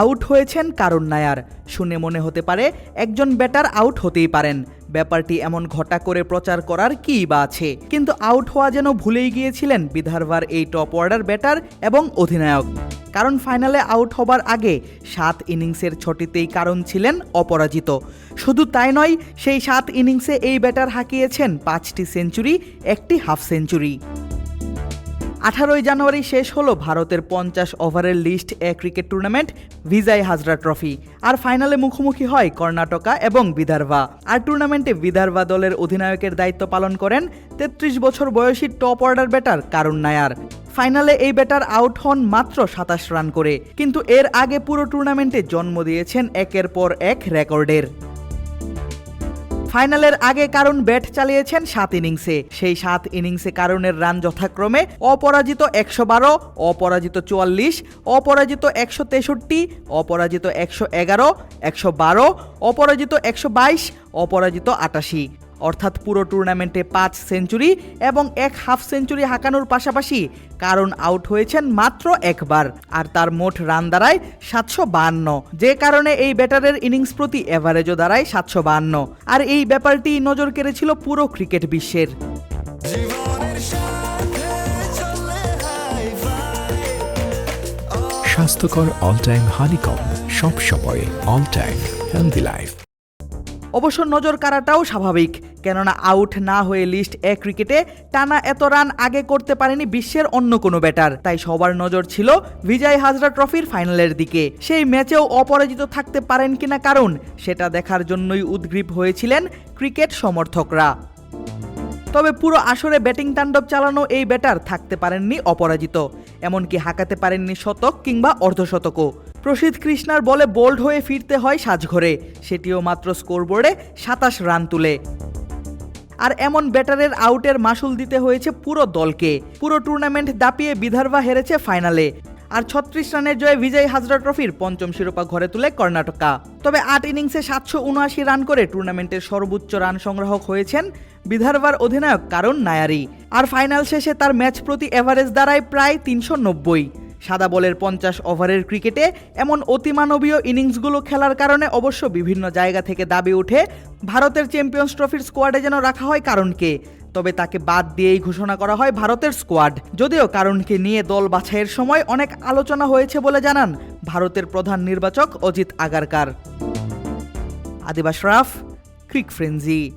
Out হয়েছেন কারণ নায়ার। শুনে মনে হতে পারে একজন ব্যাটার আউট হতেই পারেন। ব্যাপারটি এমন ঘটা করে প্রচার করার কী বা আছে? কিন্তু আউট হওয়া যেন ভুলেই গিয়েছিলেন বিধারবার এই টপ অর্ডার ব্যাটার এবং অধিনায়ক। কারণ ফাইনালে আউট হবার আগে সাত ইনিংসের ছটিতেই কারণ ছিলেন অপরাজিত। শুধু তাই নয়, সেই সাত ইনিংসে এই ব্যাটার হাঁকিয়েছেন পাঁচটি সেঞ্চুরি, একটি হাফ সেঞ্চুরি। আঠারোই জানুয়ারি শেষ হলো ভারতের পঞ্চাশ ওভারের লিস্ট এ ক্রিকেট টুর্নামেন্ট ভিজাই হাজরা ট্রফি। আর ফাইনালে মুখোমুখি হয় কর্ণাটকা এবং বিদার্ভা। আর টুর্নামেন্টে বিদার্ভা দলের অধিনায়কের দায়িত্ব পালন করেন তেত্রিশ বছর বয়সী top order batter Karun Nair. ফাইনালে এই ব্যাটার আউট হন মাত্র সাতাশ রান করে। কিন্তু এর আগে পুরো টুর্নামেন্টে জন্ম দিয়েছেন একের পর এক রেকর্ডের। ফাইনালের আগে কারণ ব্যাট চালিয়েছেন সাত ইনিংসে। সেই সাত ইনিংসে কারণের রান যথাক্রমে অপরাজিত একশো বারো, অপরাজিত চুয়াল্লিশ, অপরাজিত একশো তেষট্টি, অপরাজিত একশো এগারো, একশো বারো, অপরাজিত একশো বাইশ, অপরাজিত আটাশি। অর্থাৎ পুরো টুর্নামেন্টে পাঁচ সেঞ্চুরি এবং এক হাফ সেঞ্চুরি হাঁকানোর পাশাপাশি কারণ আউট হয়েছেন মাত্র একবার আর তার মোট রান দাঁড়ায় সাতশো বাহান্ন যে কারণে এই ব্যাটারের ইনিংস প্রতি এভারেজও দাঁড়ায় সাতশো বাহান্ন আর এই ব্যাপারটি নজর কেড়েছিল পুরো ক্রিকেট বিশ্বের। স্বাস্থ্যকর অল টাইম হানিকম সব সময় অল টাইম হেলদি লাইফ অবশ্য নজর কাড়াটাও স্বাভাবিক। কেননা আউট না হয়ে লিস্ট এ ক্রিকেটে টানা এত রান আগে করতে পারেনি বিশ্বের অন্য কোনো ব্যাটার। তাই সবার নজর ছিল বিজয় হাজরা ট্রফির ফাইনালের দিকে। সেই ম্যাচেও অপরাজিত থাকতে পারেন কিনা কারণ সেটা দেখার জন্যই উদ্গ্রীব হয়েছিলেন ক্রিকেট সমর্থকরা। তবে পুরো আসরে ব্যাটিং তাণ্ডব চালানো এই ব্যাটার থাকতে পারেননি অপরাজিত। এমনকি হাঁকাতে পারেননি শতক কিংবা অর্ধশতকও। প্রসিদ্ধ কৃষ্ণার বলে বোল্ড হয়ে ফিরতে হয় সাজঘরে। সেটিও মাত্র স্কোরবোর্ডে সাতাশ রান তুলে। আর এমন ব্যাটারের আউটের মাসুল দিতে হয়েছে পুরো দলকে। পুরো টুর্নামেন্ট দাপিয়ে বিদর্ভা হেরেছে ফাইনালে। আর ছত্রিশ রানের জয়ে বিজয় হাজরা ট্রফির পঞ্চম শিরোপা ঘরে তুলে কর্ণাটকা। তবে আট ইনিংসে সাতশো উনআশি রান করে টুর্নামেন্টের সর্বোচ্চ রান সংগ্রাহক হয়েছেন বিধারবার অধিনায়ক কারণ নায়ারি। আর ফাইনাল শেষে তার ম্যাচ প্রতি এভারেজ দাঁড়ায় প্রায় তিনশো নব্বই। সাদা বলের পঞ্চাশ ওভারের ক্রিকেটে এমন অতিমানবীয় ইনিংসগুলো খেলার কারণে অবশ্য বিভিন্ন জায়গা থেকে দাবি উঠে ভারতের চ্যাম্পিয়ন্স ট্রফির স্কোয়াডে যেন রাখা হয় কারণকে। তবে তাকে বাদ দিয়েই ঘোষণা করা হয় ভারতের স্কোয়াড। যদিও কারণকে নিয়ে দল বাছাইয়ের সময় অনেক আলোচনা হয়েছে বলে জানান ভারতের প্রধান নির্বাচক অজিত আগারকার। আদিবাস রাফ, ক্রিক ফ্রেঞ্জি